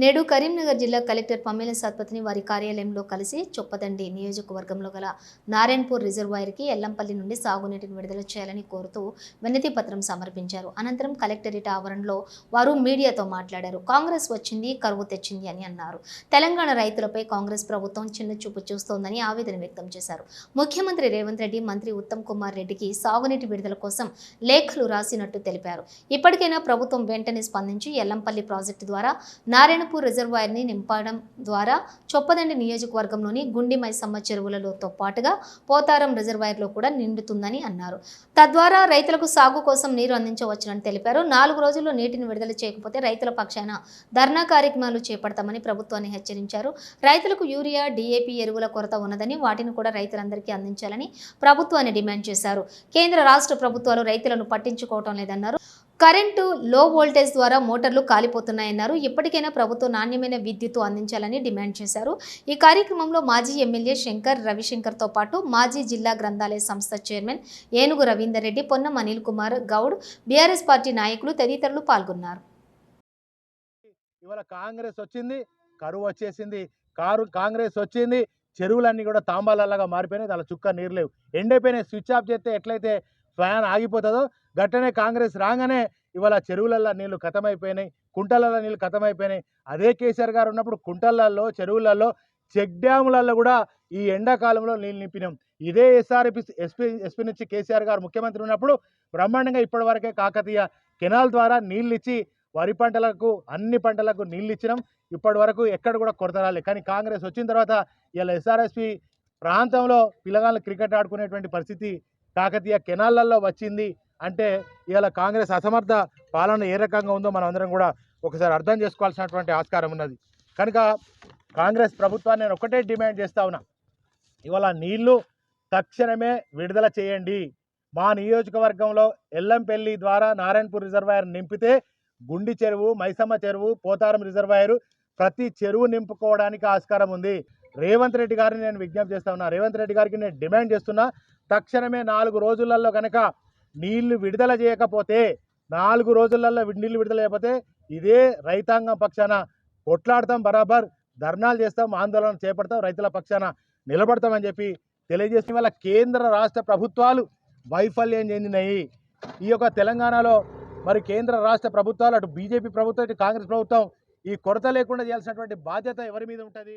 నేడు కరీంనగర్ జిల్లా కలెక్టర్ పమ్మేల సత్పతిని వారి కార్యాలయంలో కలిసి చొప్పదండి నియోజకవర్గంలో గల నారాయణపూర్ రిజర్వాయర్కి ఎల్లంపల్లి నుండి సాగునీటిని విడుదల చేయాలని కోరుతూ వినతి పత్రం సమర్పించారు. అనంతరం కలెక్టరేట్ ఆవరణలో వారు మీడియాతో మాట్లాడారు. కాంగ్రెస్ వచ్చింది కరువు తెచ్చింది అని అన్నారు. తెలంగాణ రైతులపై కాంగ్రెస్ ప్రభుత్వం చిన్న చూపు చూస్తోందని ఆవేదన వ్యక్తం చేశారు. ముఖ్యమంత్రి రేవంత్ రెడ్డి మంత్రి ఉత్తమ్ కుమార్ రెడ్డికి సాగునీటి విడుదల కోసం లేఖలు రాసినట్టు తెలిపారు. ఇప్పటికైనా ప్రభుత్వం వెంటనే స్పందించి ఎల్లంపల్లి ప్రాజెక్టు ద్వారా నారాయణపూర్ రిజర్వాయర్ని నింపడం ద్వారా చొప్పదండి నియోజకవర్గంలోని గుండిమైసమ్మ చెరువులతో పాటుగా పోతారం రిజర్వాయర్లో కూడా నిండుతుందని అన్నారు. తద్వారా రైతులకు సాగు కోసం నీరు అందించవచ్చునని తెలిపారు. నాలుగు రోజుల్లో నీటిని విడుదల చేయకపోతే రైతుల పక్షాన ధర్నా కార్యక్రమాలు చేపడతామని ప్రభుత్వాన్ని హెచ్చరించారు. రైతులకు యూరియా డీఏపీ ఎరువుల కొరత ఉన్నదని వాటిని కూడా రైతులందరికీ అందించాలని ప్రభుత్వాన్ని డిమాండ్ చేశారు. కేంద్ర రాష్ట్ర ప్రభుత్వాలు రైతులను పట్టించుకోవటం లేదన్నారు. కరెంటు లో వోల్టేజ్ ద్వారా మోటార్లు కాలిపోతున్నాయన్నారు. ఇప్పటికైనా ప్రభుత్వం నాణ్యమైన విద్యుత్తు అందించాలని డిమాండ్ చేశారు. ఈ కార్యక్రమంలో మాజీ ఎమ్మెల్యే శంకర్ రవిశంకర్తో పాటు మాజీ జిల్లా గ్రంథాలయ సంస్థ chairman Enugu Ravinder Reddy Ponnam Anil Kumar Goud BRS party నాయకులు తదితరులు పాల్గొన్నారు. ఇవాళ కాంగ్రెస్ వచ్చింది కరువు వచ్చేసింది కారు కాంగ్రెస్ వచ్చింది చెరువులన్నీ కూడా తాంబాలలాగా మారిపోయినాయి దాని చుక్క నీరు లేవు. ఎండైపోయినాయి స్విచ్ ఆఫ్ చేస్తే ఎట్లయితే ఫ్యాన్ ఆగిపోతుందో గట్టనే కాంగ్రెస్ రాగానే ఇవాళ చెరువులల్లో నీళ్ళు ఖతమైపోయినాయి కుంటలలో నీళ్ళు ఖతమైపోయినాయి అదే కేసీఆర్ గారు ఉన్నప్పుడు కుంటలలో చెరువులలో చెక్ డ్యాములలో కూడా ఈ ఎండాకాలంలో నీళ్ళు నింపినాం. ఇదే ఎస్ఆర్పి ఎస్పీ ఎస్పీ నుంచి కేసీఆర్ గారు ముఖ్యమంత్రి ఉన్నప్పుడు బ్రహ్మాండంగా ఇప్పటివరకే కాకతీయ కెనాల్ ద్వారా నీళ్ళు ఇచ్చి వరి పంటలకు అన్ని పంటలకు నీళ్ళు ఇచ్చినాం. ఇప్పటి వరకు ఎక్కడ కూడా కొరత రాలేదు. కానీ కాంగ్రెస్ వచ్చిన తర్వాత ఇలా ఎస్ఆర్ఎస్పి ప్రాంతంలో పిల్లగాళ్ళు క్రికెట్ ఆడుకునేటువంటి పరిస్థితి కాకతీయ కెనాళ్ళల్లో వచ్చింది అంటే ఇవాళ కాంగ్రెస్ అసమర్థ పాలన ఏ రకంగా ఉందో మనం అందరం కూడా ఒకసారి అర్థం చేసుకోవాల్సినటువంటి ఆస్కారం ఉన్నది. కనుక కాంగ్రెస్ ప్రభుత్వాన్ని నేను ఒకటే డిమాండ్ చేస్తా ఉన్నా. ఇవాళ నీళ్ళు తక్షణమే విడుదల చేయండి. మా నియోజకవర్గంలో ఎల్లంపల్లి ద్వారా నారాయణపూర్ రిజర్వాయర్ నింపితే గుండి చెరువు మైసమ్మ చెరువు పోతారం రిజర్వాయరు ప్రతి చెరువు నింపుకోవడానికి ఆస్కారం ఉంది. రేవంత్ రెడ్డి గారిని నేను విజ్ఞప్తి చేస్తా ఉన్నా. రేవంత్ రెడ్డి గారికి నేను డిమాండ్ చేస్తున్నా. తక్షణమే నాలుగు రోజులలో కనుక నీళ్ళు విడుదల చేయకపోతే నాలుగు రోజులలో నీళ్ళు విడుదల చేయకపోతే ఇదే రైతాంగం పక్షాన కొట్లాడతాం బరాబర్ ధర్నాలు చేస్తాం ఆందోళన చేపడతాం రైతుల పక్షాన నిలబడతామని చెప్పి తెలియజేసిన వల్ల కేంద్ర రాష్ట్ర ప్రభుత్వాలు వైఫల్యం చెందినాయి. ఈ యొక్క తెలంగాణలో మరి కేంద్ర రాష్ట్ర ప్రభుత్వాలు అటు బీజేపీ ప్రభుత్వం ఇటు కాంగ్రెస్ ప్రభుత్వం ఈ కొరత లేకుండా చేయాల్సినటువంటి బాధ్యత ఎవరి మీద ఉంటుంది?